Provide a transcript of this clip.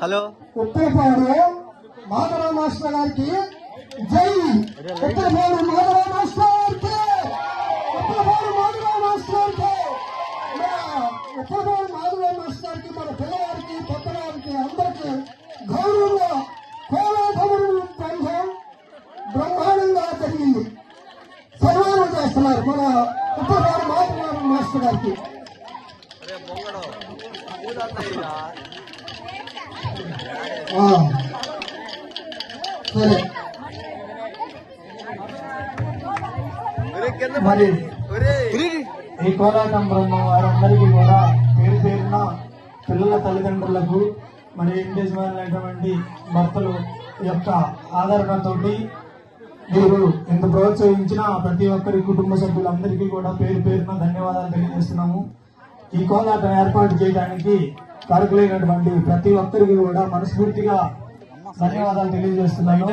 Hello Uppalapadu Madhava master గారికి జై Uppalapadu Madhava master గారికి ఉప్పలపాడు మాధవ మాస్టర్ గారికి మన ఉప్పలపాడు మాధవ మాస్టర్ గారికి మన పిల్లవారికి పెద్దవారికి అందరికీ గౌరవంగా కోలాటములు బంధం బ్రహ్మాండంగా జరిగింది సన్మానం చేస్తున్నారు మన ఉప్పలపాడు మాధవ మాస్టర్ గారికి ఆ. సరే మరి ఈ కోలాటం బృందం వారందరికీ కూడా పేరు పేరున పిల్లల తల్లిదండ్రులకు మరి ఎంగేజ్మెంట్ అయినటువంటి భర్తలు యొక్క ఆదరణతో మీరు ఎంత ప్రోత్సహించిన ప్రతి ఒక్కరి కుటుంబ సభ్యులందరికీ కూడా పేరు పేరున ధన్యవాదాలు తెలియజేస్తున్నాము. ఈ కోలాటం ఏర్పాటు చేయడానికి కారకులైనటువంటి ప్రతి ఒక్కరికి కూడా మనస్ఫూర్తిగా ధన్యవాదాలు తెలియజేస్తున్నాను.